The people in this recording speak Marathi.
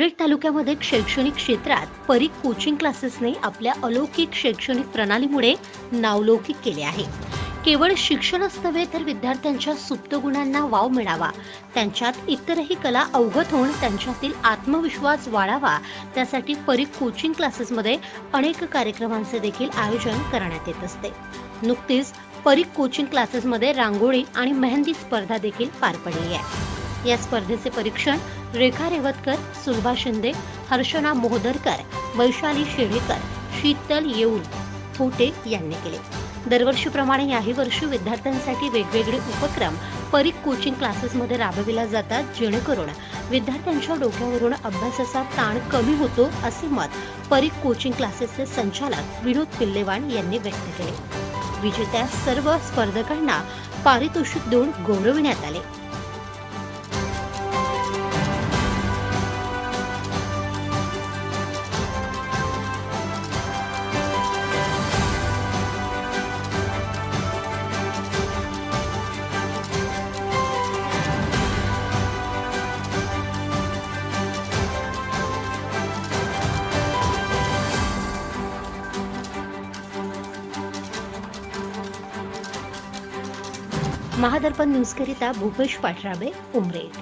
उमरेड तालुक्यामध्ये शैक्षणिक क्षेत्रात परीख कोचिंग क्लासेसने आपल्या अलौकिक शैक्षणिक प्रणालीमुळे नावलौकिक केले आहे. केवळ शिक्षणच नव्हे तर विद्यार्थ्यांच्या सुप्त गुणांना वाव मिळावा. त्यांच्यात इतरही कला अवगत होऊन त्यांच्यातील आत्मविश्वास वाढावा. त्यासाठी परीख कोचिंग क्लासेसमध्ये अनेक कार्यक्रमांचे देखील आयोजन करण्यात येत असते. नुकतीच परीख कोचिंग क्लासेसमध्ये रांगोळी आणि मेहंदी स्पर्धा देखील पार पडली आहे. या स्पर्धेचे परीक्षण रेखा रेवतकर सुलभा शिंदे हर्षना मोहदरकर वैशाली शेळेकर शीतल येऊल फोटे यांनी केले. दरवर्षीप्रमाणे याही वर्षी विद्यार्थ्यांसाठी वेगवेगळे उपक्रम परीख कोचिंग क्लासेसमध्ये राबविला जातात जेणेकरून विद्यार्थ्यांच्या डोक्यावरून अभ्यासाचा ताण कमी होतो असे मत परीख कोचिंग क्लासेसचे संचालक विनोद पिल्लेवाण यांनी व्यक्त केले. विजेत्या सर्व स्पर्धकांना पारितोषिक देऊन गौरविण्यात आले. महादर्पण न्यूजकरिता भूपेश पाठराबे उमरेड.